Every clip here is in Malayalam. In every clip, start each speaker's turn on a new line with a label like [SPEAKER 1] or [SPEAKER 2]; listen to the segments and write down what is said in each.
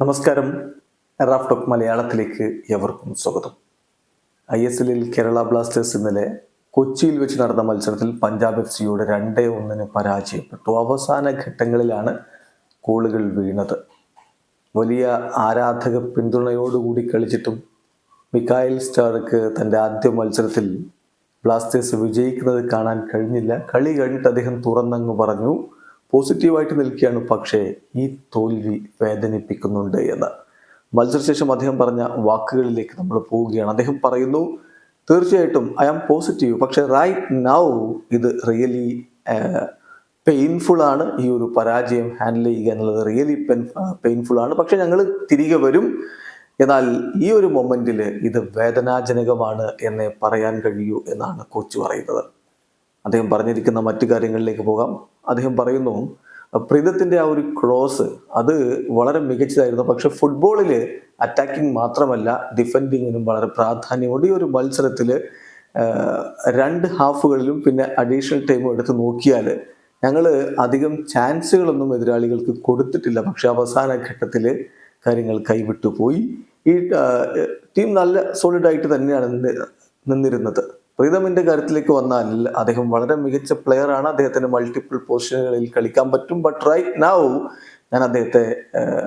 [SPEAKER 1] നമസ്കാരം. റാഫ് ടോക്ക് മലയാളത്തിലേക്ക് എവർക്കും സ്വാഗതം. ഐ എസ് എല്ലിൽ കേരള ബ്ലാസ്റ്റേഴ്സ് ഇന്നലെ കൊച്ചിയിൽ വെച്ച് നടന്ന മത്സരത്തിൽ പഞ്ചാബ് എഫ് സിയോട് രണ്ടേ ഒന്നിന് പരാജയപ്പെട്ടു. അവസാന ഘട്ടങ്ങളിലാണ് ഗോളുകൾ വീണത്. വലിയ ആരാധക പിന്തുണയോടുകൂടി കളിച്ചിട്ടും മിക്കായൽ സ്റ്റാർക്ക് തന്റെ ആദ്യ മത്സരത്തിൽ ബ്ലാസ്റ്റേഴ്സ് വിജയിക്കുന്നത് കാണാൻ കഴിഞ്ഞില്ല. കളി കഴിഞ്ഞിട്ട് അദ്ദേഹം തുറന്നങ്ങ് പറഞ്ഞു പോസിറ്റീവായിട്ട് നിൽക്കുകയാണ് പക്ഷേ ഈ തോൽവി വേദനിപ്പിക്കുന്നുണ്ട് എന്ന്. മത്സരശേഷം അദ്ദേഹം പറഞ്ഞ വാക്കുകളിലേക്ക് നമ്മൾ പോവുകയാണ്. അദ്ദേഹം പറയുന്നു തീർച്ചയായിട്ടും ഐ ആം പോസിറ്റീവ് പക്ഷേ റൈറ്റ് നൗ ഇത് റിയലി പെയിൻഫുൾ ആണ്. ഈ ഒരു പരാജയം ഹാൻഡിൽ ചെയ്യുക എന്നുള്ളത് റിയലി പെൻ പെയിൻഫുൾ ആണ്. പക്ഷെ ഞങ്ങൾ തിരികെ വരും. എന്നാൽ ഈ ഒരു മൊമെന്റിൽ ഇത് വേദനാജനകമാണ് എന്നേ പറയാൻ കഴിയൂ എന്നാണ് കോച്ച് പറയുന്നത്. അദ്ദേഹം പറഞ്ഞിരിക്കുന്ന മറ്റു കാര്യങ്ങളിലേക്ക് പോകാം. അദ്ദേഹം പറയുന്നു പ്രീതത്തിന്റെ ആ ഒരു ക്രോസ് അത് വളരെ മികച്ചതായിരുന്നു. പക്ഷെ ഫുട്ബോളിൽ അറ്റാക്കിംഗ് മാത്രമല്ല ഡിഫെൻഡിങ്ങിനും വളരെ പ്രാധാന്യമുണ്ട്. ഈ ഒരു മത്സരത്തിൽ രണ്ട് ഹാഫുകളിലും പിന്നെ അഡീഷണൽ ടൈം എടുത്ത് നോക്കിയാൽ ഞങ്ങൾ അധികം ചാൻസുകളൊന്നും എതിരാളികൾക്ക് കൊടുത്തിട്ടില്ല. പക്ഷെ അവസാന ഘട്ടത്തിൽ കാര്യങ്ങൾ കൈവിട്ടുപോയി. ഈ ടീം നല്ല സോളിഡായിട്ട് തന്നെയാണ് നിന്ന് നിന്നിരുന്നത്. പ്രീതമിന്റെ കാര്യത്തിലേക്ക് വന്നാൽ അദ്ദേഹം വളരെ മികച്ച പ്ലെയർ ആണ്. അദ്ദേഹത്തിന് മൾട്ടിപ്പിൾ പൊസിഷനുകളിൽ കളിക്കാൻ പറ്റും. ബട്ട് റൈറ്റ് നൗ ഞാൻ അദ്ദേഹത്തെ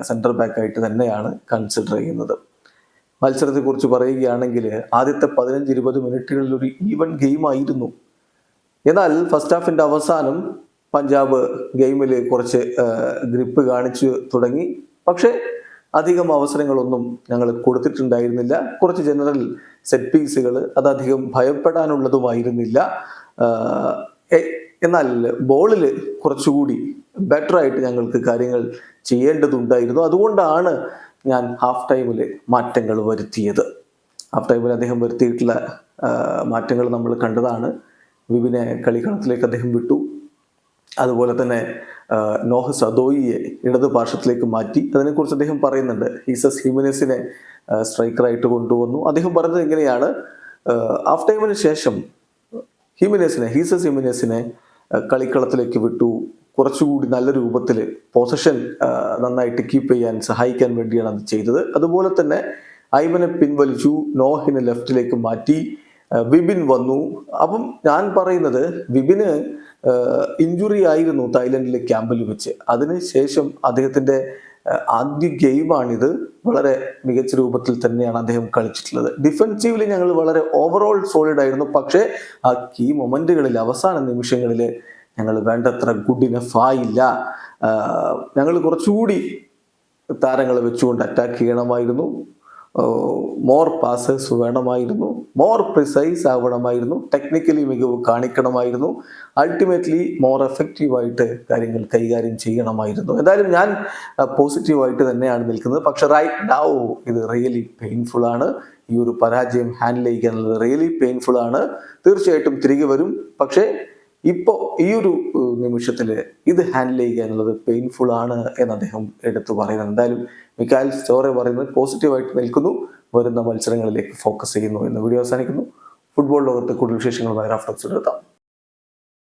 [SPEAKER 1] സെന്റർ ബാക്ക് ആയിട്ട് തന്നെയാണ് കൺസിഡർ ചെയ്യുന്നത്. മത്സരത്തെക്കുറിച്ച് പറയുകയാണെങ്കിൽ ആദ്യത്തെ പതിനഞ്ച് ഇരുപത് മിനിറ്റുകളിൽ ഒരു ഈവൻ ഗെയിം ആയിരുന്നു. എന്നാൽ ഫസ്റ്റ് ഹാഫിന്റെ അവസാനം പഞ്ചാബ് ഗെയിമിൽ കുറച്ച് ഗ്രിപ്പ് കാണിച്ചു തുടങ്ങി. പക്ഷേ അധികം അവസരങ്ങളൊന്നും ഞങ്ങൾ കൊടുത്തിട്ടുണ്ടായിരുന്നില്ല. കുറച്ച് ജനറൽ സെറ്റ് പീസുകൾ അതധികം ഭയപ്പെടാനുള്ളതുമായിരുന്നില്ല. എന്നാൽ ബോളിൽ കുറച്ചുകൂടി ബെറ്റർ ആയിട്ട് ഞങ്ങൾക്ക് കാര്യങ്ങൾ ചെയ്യേണ്ടതുണ്ടായിരുന്നു. അതുകൊണ്ടാണ് ഞാൻ ഹാഫ് ടൈമിൽ മാറ്റങ്ങൾ വരുത്തിയത്. ഹാഫ് ടൈമിൽ അദ്ദേഹം വരുത്തിയിട്ടുള്ള മാറ്റങ്ങൾ നമ്മൾ കണ്ടതാണ്. വിപിനെ കളിക്കളത്തിലേക്ക് അദ്ദേഹം വിട്ടു. അതുപോലെ തന്നെ നോഹ് സദോയിയെ ഇടത് പാർശ്വത്തിലേക്ക് മാറ്റി. അതിനെക്കുറിച്ച് അദ്ദേഹം പറയുന്നുണ്ട്. ഈസസ് ഹ്യൂമനസിനെ സ്ട്രൈക്കറായിട്ട് കൊണ്ടുവന്നു. അദ്ദേഹം പറഞ്ഞത് എങ്ങനെയാണ് ഹാഫ് ടൈമിന് ശേഷം ഹ്യൂമനസിനെ ഹീസസ് ഹ്യൂമനസിനെ കളിക്കളത്തിലേക്ക് വിട്ടു. കുറച്ചുകൂടി നല്ല രൂപത്തിൽ പൊസഷൻ നന്നായിട്ട് കീപ്പ് ചെയ്യാൻ സഹായിക്കാൻ വേണ്ടിയാണ് അത് ചെയ്തത്. അതുപോലെ തന്നെ ഐമനെ പിൻവലിച്ചു നോഹിനെ ലെഫ്റ്റിലേക്ക് മാറ്റി. വിബിൻ വന്നു. അപ്പം ഞാൻ പറയുന്നത് വിപിന് ഇഞ്ചുറി ആയിരുന്നു തായ്ലൻഡിലെ ക്യാമ്പിൽ വെച്ച്. അതിനുശേഷം അദ്ദേഹത്തിന്റെ ആദ്യ ഗെയിമാണിത് വളരെ മികച്ച രൂപത്തിൽ തന്നെയാണ് അദ്ദേഹം കളിച്ചിട്ടുള്ളത്. ഡിഫൻസീവ്ലി ഞങ്ങൾ വളരെ ഓവറോൾ സോളിഡ് ആയിരുന്നു. പക്ഷേ ആ കീ മൊമെന്റുകളിൽ അവസാന നിമിഷങ്ങളിൽ ഞങ്ങൾ വേണ്ടത്ര ഗുഡ് ഇനഫ് ആയില്ല ഞങ്ങൾ കുറച്ചുകൂടി താരങ്ങളെ വെച്ചുകൊണ്ട് അറ്റാക്ക് ചെയ്യണമായിരുന്നു. മോർ പാസേഴ്സ് വേണമായിരുന്നു മോർ പ്രിസൈസ് ആവണമായിരുന്നു ടെക്നിക്കലി മികവ് കാണിക്കണമായിരുന്നു അൾട്ടിമേറ്റ്ലി മോർ എഫക്റ്റീവായിട്ട് കാര്യങ്ങൾ കൈകാര്യം ചെയ്യണമായിരുന്നു. എന്തായാലും ഞാൻ പോസിറ്റീവായിട്ട് തന്നെയാണ് നിൽക്കുന്നത്. പക്ഷെ റൈറ്റ് നൗ ഇത് റിയലി പെയിൻഫുൾ ആണ്. ഈ ഒരു പരാജയം ഹാൻഡിൽ ചെയ്യാനുള്ളത് റിയലി പെയിൻഫുൾ ആണ്. തീർച്ചയായിട്ടും തിരികെ വരും. പക്ഷേ ഇപ്പോൾ ഈ ഒരു നിമിഷത്തിൽ ഇത് ഹാൻഡിൽ ചെയ്യുക എന്നുള്ളത് പെയിൻഫുൾ ആണ് എന്ന് അദ്ദേഹം എടുത്തു പറയുന്നത് എന്തായാലും മിക്കാൽ സ്റ്റോറെ പറയുന്നത് പോസിറ്റീവായിട്ട് നിൽക്കുന്നു. വരുന്ന മത്സരങ്ങളിലേക്ക് ഫോക്കസ് ചെയ്യുന്നു എന്ന് വീഡിയോ അവസാനിക്കുന്നു. ഫുട്ബോൾ ലോകത്ത് കൂടുതൽ വിശേഷങ്ങളുമായി റഫറൻസ് എടുത്താം